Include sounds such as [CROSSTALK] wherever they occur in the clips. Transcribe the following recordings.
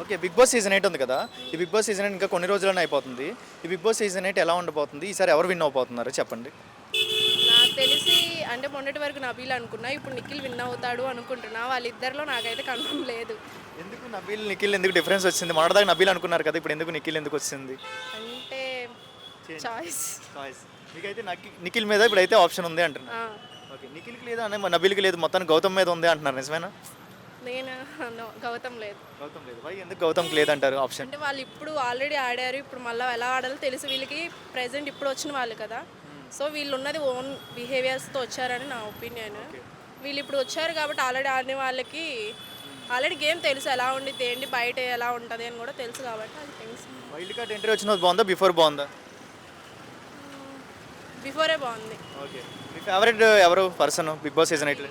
Okay Big Boss season eight ఉంది కదా. ఈ బిగ్ బాస్ సీజన్ ఇంకా కొన్ని రోజుల్లోనే అయిపోతుంది. ఈ బిగ్ బాస్ సీజన్ ఎయిట్ ఎలా ఉండబోతుంది? ఈసారి ఎవరు విన్ అవబోతున్నారు? చెప్పండి. నాకు తెలిసి అంటే మొన్నటి వరకు నబీల్ అనుకున్నా ఇప్పుడు నిఖిల్ విన్ అవుతాడు అనుకుంటున్నా. వాళ్ళిద్దరిలో నాకైతే కన్ఫర్మ్ లేదు. ఎందుకు నబీల్ నిఖిల్ ఎందుకు డిఫరెన్స్ వచ్చింది? మొన్నటిదాకా నబీల్ అనుకున్నారు కదా ఇప్పుడు ఎందుకు నిఖిల్ ఎందుకు వచ్చింది? అంటే చాయిస్ మీకైతే నకి- నిఖిల్ మీద ఇప్పుడైతే ఆప్షన్ ఉంది అంటున్నారు ఓకే నిఖిల్కి లేదా అనే నబీల్కి లేదు. మొత్తానికి గౌతమ్ మీద ఉంది అంటున్నారు. నిజమేనా? నేను [LAUGHS] గౌతమ్ లేదు. గౌతమ్ లేదు. వై ఎందుకు గౌతమ్కి లేదంటారు ఆప్షన్ అంటే వాళ్ళు ఇప్పుడు ఆల్రెడీ ఆడారు. ఇప్పుడు మళ్ళీ ఎలా ఆడాలో తెలుసు. వీళ్ళకి ప్రెసెంట్ ఇప్పుడు వచ్చిన వాళ్ళు కదా. సో వీళ్ళు ఉన్నది ఓన్ బిహేవియర్స్తో వచ్చారని నా ఒపీనియన్ వీళ్ళు ఇప్పుడు వచ్చారు కాబట్టి ఆల్రెడీ ఆడిన వాళ్ళకి ఆల్రెడీ గేమ్ తెలుసు. ఎలా ఉండిద్ది ఏంటి బయట ఎలా ఉంటుంది అని కూడా తెలుసు కాబట్టి అది తెలుసు. వైల్డ్ కార్డ్ ఎంట్రీ వచ్చిన బాగుందా బిఫోర్ బాగుందా? బిఫోరే బాగుంది. ఓకే మీ ఫేవరెట్ ఎవరు? Person Big Boss season eight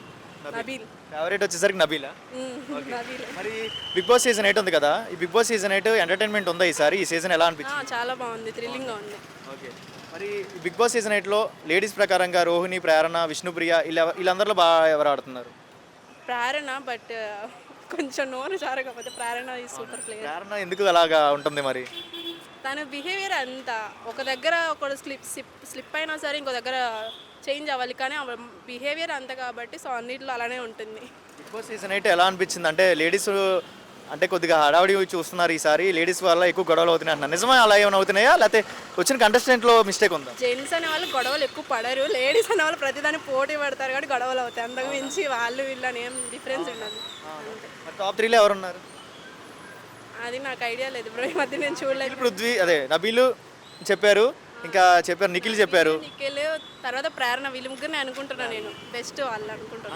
Nabeel. Favourite వచ్చేసరికి నబీలా. మరి బిగ్ బాస్ సీజన్ ఎయిట్ ఉంది కదా ఈ Big Boss season eight entertainment ఉందా ఈసారి? ఈ సీజన్ ఎలా అనిపించింది? చాలా బాగుంది థ్రిల్లింగ్గా ఉంది. ఓకే మరి బిగ్ బాస్ సీజన్ ఎయిట్లో లేడీస్ ప్రకారంగా రోహిణి ప్రేరణ విష్ణుప్రియ ఇలా వీళ్ళందరిలో బాగా ఎవరు ఆడుతున్నారు? ప్రేరణ బట్ కొంచెం నోరు జారకపోతే ప్రేరణ సూపర్ ప్లేయర్ ప్రేరణ ఎందుకు అలాగా ఉంటుంది మరి? తన బిహేవియర్ అంతా. ఒక దగ్గర ఒక స్లిప్ స్లిప్ స్లిప్ అయినా సరే ఇంకో దగ్గర చేంజ్ అవ్వాలి. కానీ బిహేవియర్ అంత కాబట్టి సో అన్నిట్లో అలానే ఉంటుంది. బాస్ సీజన్ ఎయిట్ ఎలా అనిపించింది? అంటే లేడీస్ అంటే కొద్దిగా హడావుడి చూస్తున్నారు ఈసారి. లేడీస్ వల్ల ఎక్కువ గొడవలు అవుతున్నాయి అంటున్నారు. నిజమే అలా ఏమైనా అవుతున్నాయా? లేకపోతే వచ్చిన కంటెస్టెంట్లో మిస్టేక్ ఉందా? జెంట్స్ అనే వాళ్ళు గొడవలు ఎక్కువ పడరు. లేడీస్ అనే వాళ్ళు ప్రతిదాన్ని పోటీ పడతారు కాబట్టి గొడవలు అవుతాయి. అంతకు మించి వాళ్ళు వీళ్ళని ఏం డిఫరెన్స్ ఉండదు. టాప్ త్రీలో ఎవరు ఉన్నారు అది నాకు ఐడియా లేదు బ్రో. ఈ మధ్య నేను చూడలేదు. పృథ్వీ అదే నబీలు చెప్పారు ఇంకా చెప్పారు నిఖిల్ చెప్పారు. నిఖిల్ తర్వాత ప్రేరణ వీళ్ళు ముగ్గురిని అనుకుంటున్నాను నేను. బెస్ట్ వాళ్ళు అనుకుంటున్నాను